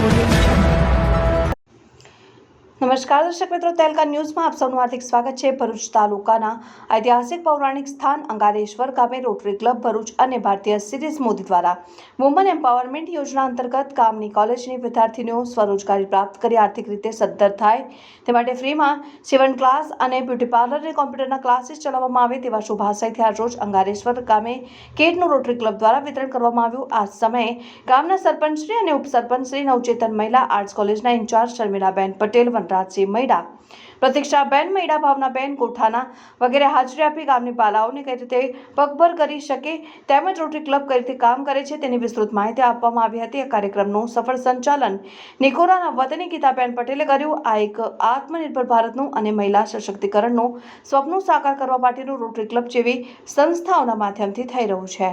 Audio. નમસ્કાર, દર્શક મિત્રો તેલકા ન્યૂઝમાં આપ સૌનું હાર્દિક સ્વાગત છે. ભરૂચ તાલુકાના ઐતિહાસિક પૌરાણિક સ્થાન અંગારેશ્વર ગામે રોટરી ક્લબ ભરૂચ અને ભારતીય સિરીઝ મોદી દ્વારા વુમન એમ્પાવરમેન્ટ યોજના અંતર્ગત ગામની કોલેજની વિદ્યાર્થીનીઓ સ્વરોજગારી પ્રાપ્ત કરી, આર્થિક રીતે સદ્ધર થાય. તે માટે ફ્રીમાં સીવણ ક્લાસ અને બ્યુટી પાર્લર અને કોમ્પ્યુટરના ક્લાસીસ ચલાવવામાં આવે તેવા શુભાશયથી આજ રોજ અંગારેશ્વર ગામે કેટનું રોટરી ક્લબ દ્વારા વિતરણ કરવામાં આવ્યું. આ સમયે ગામના સરપંચશ્રી અને ઉપસરપંચશ્રી નવચેતન મહિલા આર્ટ્સ કોલેજના ઇન્ચાર્જ શર્મિલાબેન પટેલ વનરાજસિંહ મૈડા. પ્રતિક્ષાબેન મૈડા ભાવનાબેન કોઠાના વગેરે હાજરી આપી ગામની બાલાઓને કઈ રીતે પગભર કરી શકે તેમજ રોટરી ક્લબ કઈ રીતે કામ કરે છે તેની વિસ્તૃત માહિતી આપવામાં આવી હતી. આ કાર્યક્રમનું સફળ સંચાલન નિકોરાના વતની ગીતાબેન પટેલે કર્યું. આ એક આત્મનિર્ભર ભારતનું અને મહિલા સશક્તિકરણનું સ્વપ્ન સાકાર કરવા માટેનું રોટરી ક્લબ જેવી સંસ્થાઓના માધ્યમથી થઈ રહ્યું છે.